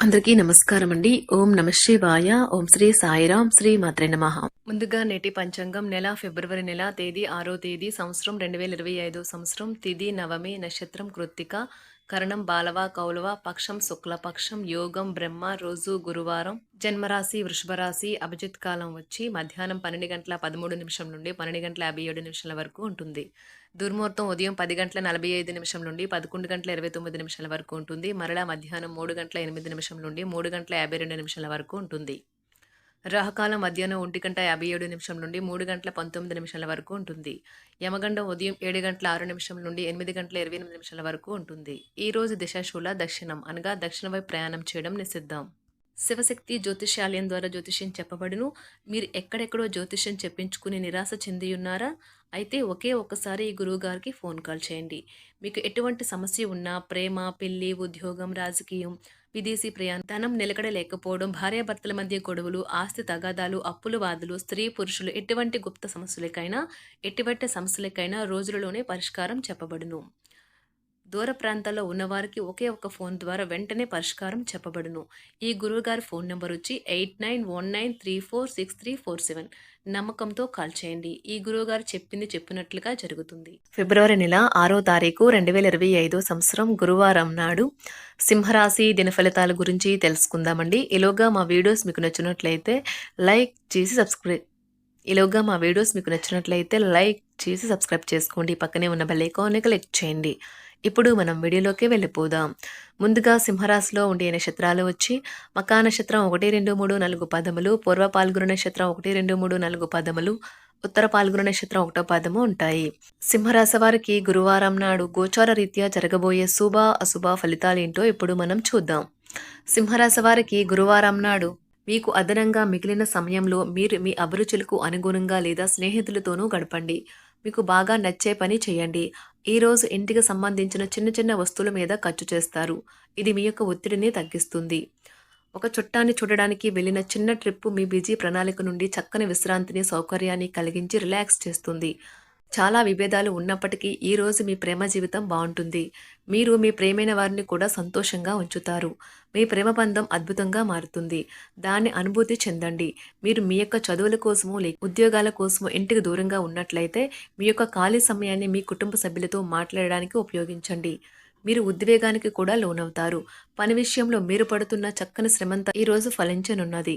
అందరికీ నమస్కారం అండి ఓం నమ శివాయ. ఓం శ్రీ సాయిరాం. శ్రీ మాత్రే నమ. ముందుగా నేటి పంచాంగం నెల ఫిబ్రవరి నెల తేదీ ఆరో తేదీ సంవత్సరం రెండు వేల ఇరవై ఐదో సంవత్సరం తిది నవమి నక్షత్రం కృత్తిక కరణం బాలవ కౌలవ పక్షం శుక్లపక్షం యోగం బ్రహ్మ రోజు గురువారం జన్మరాశి వృషభరాశి అభిజిత్ కాలం వచ్చి మధ్యాహ్నం పన్నెండు గంటల పదమూడు నిమిషం నుండి పన్నెండు గంటల యాభై ఏడు నిమిషాల వరకు ఉంటుంది. దుర్ముహూర్తం ఉదయం పది గంటల నలభై ఐదు నిమిషం నుండి పదకొండు గంటల ఇరవై తొమ్మిది నిమిషాల వరకు ఉంటుంది. మరలా మధ్యాహ్నం మూడు గంటల ఎనిమిది నిమిషం నుండి మూడు గంటల యాభై రెండు నిమిషాల వరకు ఉంటుంది. రాహకాలం మధ్యాహ్నం ఒంటి గంట యాభై ఏడు నిమిషం నుండి మూడు గంటల పంతొమ్మిది నిమిషాల వరకు ఉంటుంది. యమగండం ఉదయం ఏడు గంటల ఆరు నిమిషం నుండి ఎనిమిది గంటల ఇరవై ఎనిమిది నిమిషాల వరకు ఉంటుంది. ఈ రోజు దిశాశూల దక్షిణం అనగా దక్షిణ వైపు ప్రయాణం చేయడం నిషిద్ధం. శివశక్తి జ్యోతిష్యాలయం ద్వారా జ్యోతిష్యం చెప్పబడును. మీరు ఎక్కడెక్కడో జ్యోతిష్యం చెప్పించుకుని నిరాశ చెంది ఉన్నారా అయితే ఒకే ఒక్కసారి ఈ గురువు గారికి ఫోన్ కాల్ చేయండి. మీకు ఎటువంటి సమస్య ఉన్నా ప్రేమ పెళ్ళి ఉద్యోగం రాజకీయం విదేశీ ప్రయాణం ధనం నిలకడ లేకపోవడం భార్యాభర్తల మధ్య గొడవలు ఆస్తి తగాదాలు అప్పుల బాధలు స్త్రీ పురుషులు ఎటువంటి గుప్త సమస్యలకైనా ఎటువంటి సమస్యలకైనా రోజులలోనే పరిష్కారం చెప్పబడును. దూర ప్రాంతాల్లో ఉన్నవారికి ఒకే ఒక ఫోన్ ద్వారా వెంటనే పరిష్కారం చెప్పబడును. ఈ గురువుగారి ఫోన్ నెంబర్ వచ్చి eight nine one nine three four six three four seven. నమ్మకంతో కాల్ చేయండి. ఈ గురువుగారు చెప్పింది చెప్పినట్లుగా జరుగుతుంది. ఫిబ్రవరి నెల ఆరో తారీఖు రెండు వేల ఇరవై ఐదో సంవత్సరం గురువారం నాడు సింహరాశి దినఫలితాల గురించి తెలుసుకుందామండి. ఈలోగా మా వీడియోస్ మీకు నచ్చినట్లయితే లైక్ చేసి సబ్స్క్రైబ్ ఈలోగా మా వీడియోస్ మీకు నచ్చినట్లయితే లైక్ చేసి సబ్స్క్రైబ్ చేసుకోండి. పక్కనే ఉన్న బెల్ ఐకాన్ని క్లిక్ చేయండి. ఇప్పుడు మనం వీడియోలోకి వెళ్ళిపోదాం. ముందుగా సింహరాశిలో ఉండే నక్షత్రాలు వచ్చి మకా నక్షత్రం ఒకటి రెండు మూడు నాలుగు పదములు పూర్వ పాల్గొన నక్షత్రం ఒకటి రెండు మూడు నాలుగు పదములు ఉత్తర పాల్గొన నక్షత్రం ఒకటో పదము ఉంటాయి. సింహరాశి వారికి గురువారం నాడు గోచార రీత్యా జరగబోయే శుభ అశుభ ఫలితాలు ఏంటో ఇప్పుడు మనం చూద్దాం. సింహరాశి వారికి గురువారం నాడు మీకు అదనంగా మిగిలిన సమయంలో మీరు మీ అభిరుచులకు అనుగుణంగా లేదా స్నేహితులతోనూ గడపండి. మీకు బాగా నచ్చే పని చేయండి. ఈరోజు ఇంటికి సంబంధించిన చిన్న చిన్న వస్తువుల మీద ఖర్చు చేస్తారు. ఇది మీ యొక్క ఒత్తిడిని తగ్గిస్తుంది. ఒక చుట్టాన్ని చూడడానికి వెళ్ళిన చిన్న ట్రిప్ మీ బిజీ ప్రణాళిక నుండి చక్కని విశ్రాంతిని సౌకర్యాన్ని కలిగించి రిలాక్స్ చేస్తుంది. చాలా విభేదాలు ఉన్నప్పటికీ ఈరోజు మీ ప్రేమ జీవితం బాగుంటుంది. మీరు మీ ప్రేమైన వారిని కూడా సంతోషంగా ఉంచుతారు. మీ ప్రేమ బంధం అద్భుతంగా మారుతుంది. దాన్ని అనుభూతి చెందండి. మీరు మీ యొక్క చదువుల కోసము లే ఉద్యోగాల కోసము ఇంటికి దూరంగా ఉన్నట్లయితే మీ యొక్క ఖాళీ సమయాన్ని మీ కుటుంబ సభ్యులతో మాట్లాడడానికి ఉపయోగించండి. మీరు ఉద్వేగానికి కూడా లోనవుతారు. పని విషయంలో మీరు పడుతున్న చక్కని శ్రమంతా ఈ రోజు ఫలించనున్నది.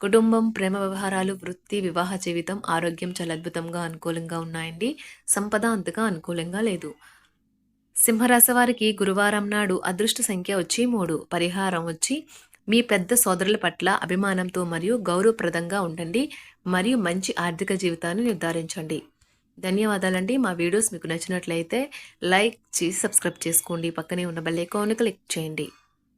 కుటుంబం ప్రేమ వ్యవహారాలు వృత్తి వివాహ జీవితం ఆరోగ్యం చాలా అద్భుతంగా అనుకూలంగా ఉన్నాయండి. సంపద అంతగా అనుకూలంగా లేదు. సింహరాశి వారికి గురువారం నాడు అదృష్ట సంఖ్య వచ్చి మూడు. పరిహారం వచ్చి మీ పెద్ద సోదరుల పట్ల అభిమానంతో మరియు గౌరవప్రదంగా ఉండండి. మరియు మంచి ఆర్థిక జీవితాన్ని నిర్ధారించండి. ధన్యవాదాలండి. మా వీడియోస్ మీకు నచ్చినట్లయితే లైక్ చేసి సబ్స్క్రైబ్ చేసుకోండి. పక్కనే ఉన్న బెల్ ఐకాన్ క్లిక్ చేయండి.